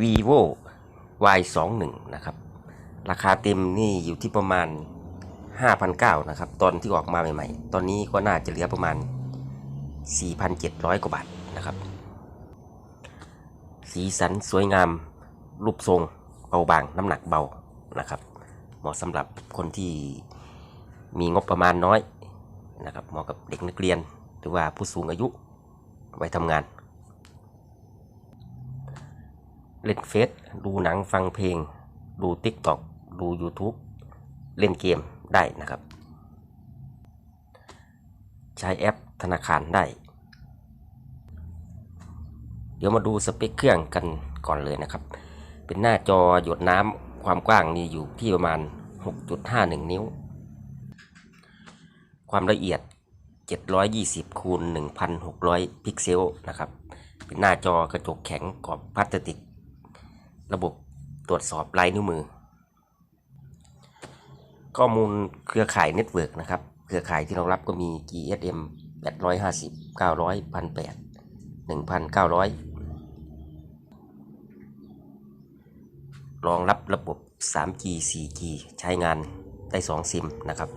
vivo y 2 1นะครับ ราคาเต็มนี่อยู่ที่ประมาณ 5,900นะครับ ตอนที่ออกมาใหม่ๆ ตอนนี้ก็น่าจะเหลือประมาณ 4,700 กว่าบาทนะครับ สีสันสวยงาม รูปทรงเบาบาง น้ำหนักเบานะครับ เหมาะสำหรับคนที่มีงบประมาณน้อยนะครับ เหมาะกับเด็กนักเรียน หรือว่าผู้สูงอายุไว้ทำงาน เล่นเฟซดูหนังฟังเพลง ดู TikTok ดู YouTube เล่นเกมได้นะครับ ใช้แอปธนาคารได้ เดี๋ยวมาดูสเปคเครื่องกันก่อนเลยนะครับ เป็นหน้าจอหยดน้ำความกว้างนี่อยู่ที่ประมาณ 6.51 นิ้ว ความละเอียด 720คูณ1,600 พิกเซลนะครับ เป็นหน้าจอกระจกแข็งกรอบพลาสติก ระบบตรวจสอบลายนิ้วมือ ข้อมูลเครือข่ายเน็ตเวิร์กนะครับ เครือข่ายที่รองรับก็มี GSM 850 900 1,800 1,900 รองรับระบบ 3G 4G ใช้งานได้ 2 ซิมนะครับ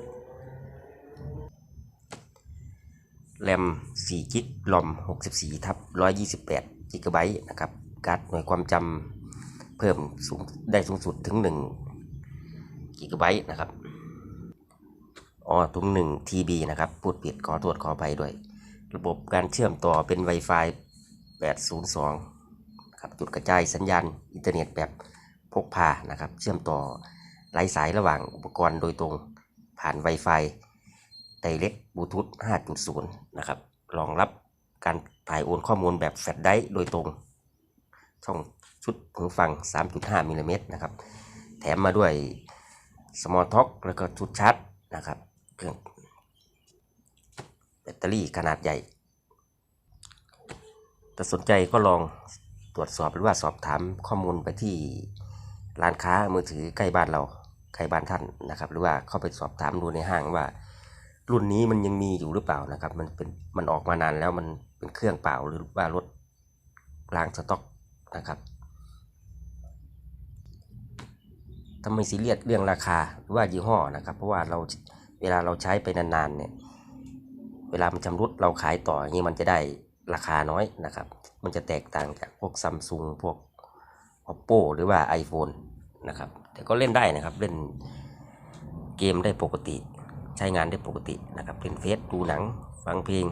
แรม4กิกลอม64ทับ128กิกะไบต์นะครับ การ์ดหน่วยความจำ เพิ่มสูงได้สูงสุดถึง1กิกะไบต์นะครับอ๋อถึง1 TB นะครับ พูดผิดขอตรวจขอไปด้วย ระบบการเชื่อมต่อเป็น Wi-Fi 802ครับจุดกระจายสัญญาณอินเทอร์เน็ตแบบพกพานะครับ เชื่อมต่อไร้สายระหว่างอุปกรณ์โดยตรงผ่าน Wi-Fi Direct Bluetooth 5.0 นะครับรองรับการถ่ายโอนข้อมูลแบบแฟลชไดร์โดยตรง ช่อง ชุดหูฟัง 3.5มิลลิเมตรนะครับ แถมมาด้วย Small Talk แล้วก็ชุดชาร์จนะครับ เครื่องแบตเตอรี่ขนาดใหญ่ถ้าสนใจก็ลองตรวจสอบหรือว่าสอบถามข้อมูลไปที่ร้านค้ามือถือใกล้บ้านเราใกล้บ้านท่านนะครับ หรือว่าเข้าไปสอบถามดูในห้างว่า รุ่นนี้มันยังมีอยู่หรือเปล่านะครับ มันเป็นมันออกมานานแล้วมันเป็นเครื่องเปล่าหรือว่ารถล้างสต็อกนะครับ ถ้าไม่ซีเรียสเรื่องราคาหรือว่ายี่ห้อนะครับ เพราะว่าเราเวลาเราใช้ไปนานๆเนี่ยเวลามันชำรุดเราขายต่ออย่างนี้มันจะได้ราคาน้อยนะครับ มันจะแตกต่างจากพวกซัมซุงพวก oppo หรือว่า iPhone นะครับ แต่ก็เล่นได้นะครับเล่นเกมได้ปกติ ใช้งานได้ปกตินะครับเล่นเฟซดูหนัง ฟังเพลง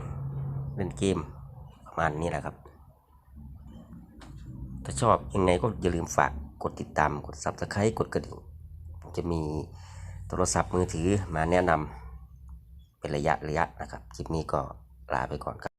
เล่นเกมประมาณนี้แหละครับ ถ้าชอบยังไงก็อย่าลืมฝาก กดติดตามกด subscribe กดกระดิ่งจะมีโทรศัพท์มือถือมาแนะนำเป็นระยะระยะนะครับ คลิปนี้ก็ลาไปก่อนครับ